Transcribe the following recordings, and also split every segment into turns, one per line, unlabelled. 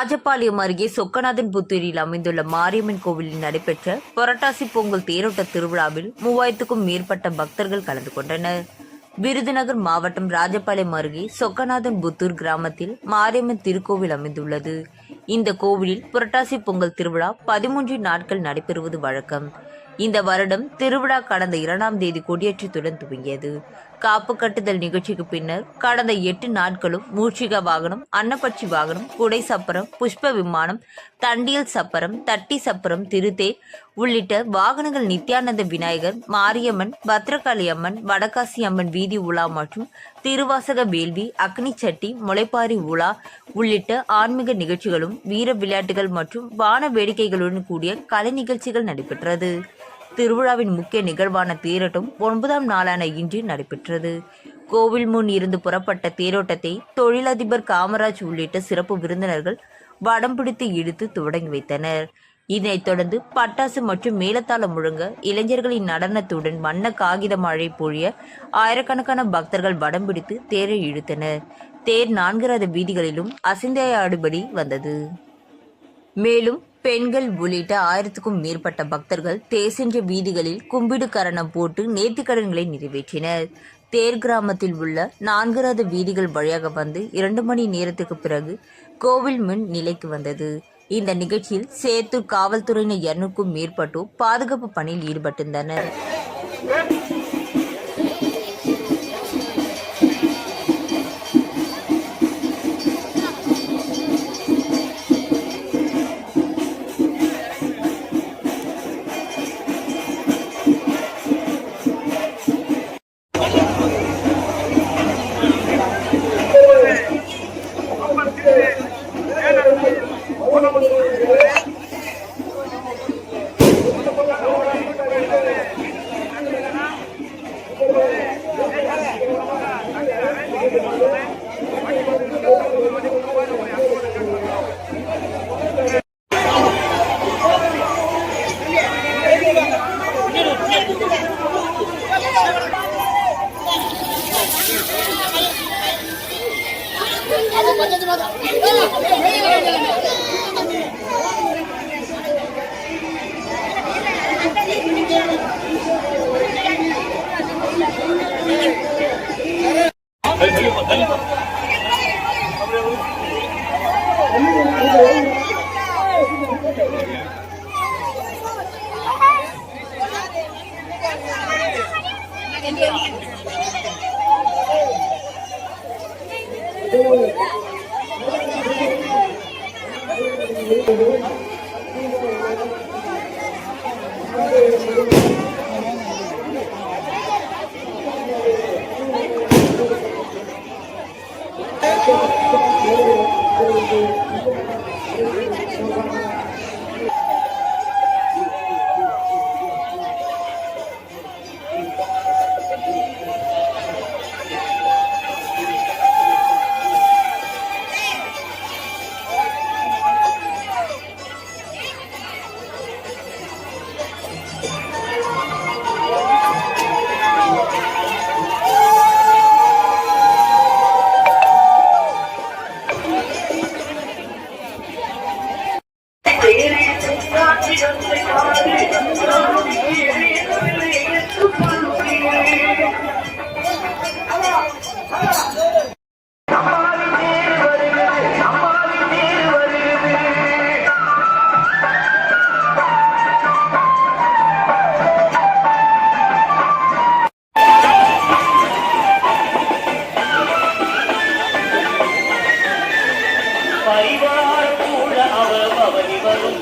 ராஜபாளையம் அருகே சொக்கநாதன் புத்தூரில் அமைந்துள்ள மாரியம்மன் கோவிலில் நடைபெற்ற புரட்டாசி பொங்கல் தேரோட்ட திருவிழாவில் மூவாயிரத்துக்கும் மேற்பட்ட பக்தர்கள் கலந்து கொண்டனர். விருதுநகர் மாவட்டம் ராஜபாளையம் அருகே சொக்கநாதன் புத்தூர் கிராமத்தில் மாரியம்மன் திருக்கோவில் அமைந்துள்ளது. இந்த கோவிலில் புரட்டாசி பொங்கல் திருவிழா பதிமூன்று நாட்கள் நடைபெறுவது வழக்கம். இந்த வருடம் திருவிழா கடந்த இரண்டாம் தேதி கொடியேற்றத்துடன் துவங்கியது. காப்பு கட்டுதல் நிகழ்ச்சிக்கு பின்னர் கடந்த எட்டு நாட்களும் மூர்ச்சிகா வாகனம் அன்னப்பட்சி வாகனம் குடை சப்பரம் புஷ்ப விமானம் தண்டியல் சப்பரம் தட்டி சப்பரம் திருத்தே உள்ளிட்ட வாகனங்கள் நித்யானந்த விநாயகர் மாரியம்மன் பத்ரகாளி அம்மன் வடகாசி அம்மன் வீதி உலா மற்றும் திருவாசக வேள்வி அக்னி சட்டி முளைப்பாரி உலா உள்ளிட்ட ஆன்மீக நிகழ்ச்சிகளும் வீர விளையாட்டுகள் மற்றும் வான வேடிக்கைகளுடன் கூடிய கலை நிகழ்ச்சிகள் நடைபெற்றது. திருவிழாவின் முக்கிய நிகழ்வான தேரோட்டம் ஒன்பதாம் நாளான இன்று நடைபெற்றது. கோவில் முன் இருந்து புறப்பட்ட தேரோட்டத்தை தொழிலதிபர் காமராஜ் உள்ளிட்ட சிறப்பு விருந்தினர்கள் வடம் பிடித்து இழுத்து தொடங்கி வைத்தனர். இதனைத் தொடர்ந்து பட்டாசு மற்றும் மேலத்தாளம் முழங்க இளைஞர்களின் நடனத்துடன் வண்ண காகித மழை பொழிய ஆயிரக்கணக்கான பக்தர்கள் வடம் பிடித்து தேரை இழுத்தனர். தேர் நான்கு ரத வீதிகளிலும் அசிந்தையாடுபடி வந்தது. மேலும் பெண்கள் உள்ளிட்ட ஆயிரத்துக்கும் மேற்பட்ட பக்தர்கள் தேசென்ற வீதிகளில் கும்பிடு கரணம் போட்டு நேர்த்திக்கடன்களை நிறைவேற்றினர். தேர் கிராமத்தில் உள்ள நான்கு வீதிகள் வழியாக வந்து இரண்டு மணி நேரத்துக்கு பிறகு கோவில் முன் நிலைக்கு வந்தது. இந்த நிகழ்ச்சியில் சேத்தூர் காவல்துறையினர் இருநூறுக்கும் மேற்பட்டோர் பாதுகாப்பு பணியில் ஈடுபட்டிருந்தனர்.
பரிவார் கூட அவர் அவனி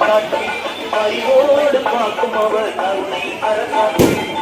காட்சி பரிவோடு பார்க்கும் அவர் கருணை அரசாட்சி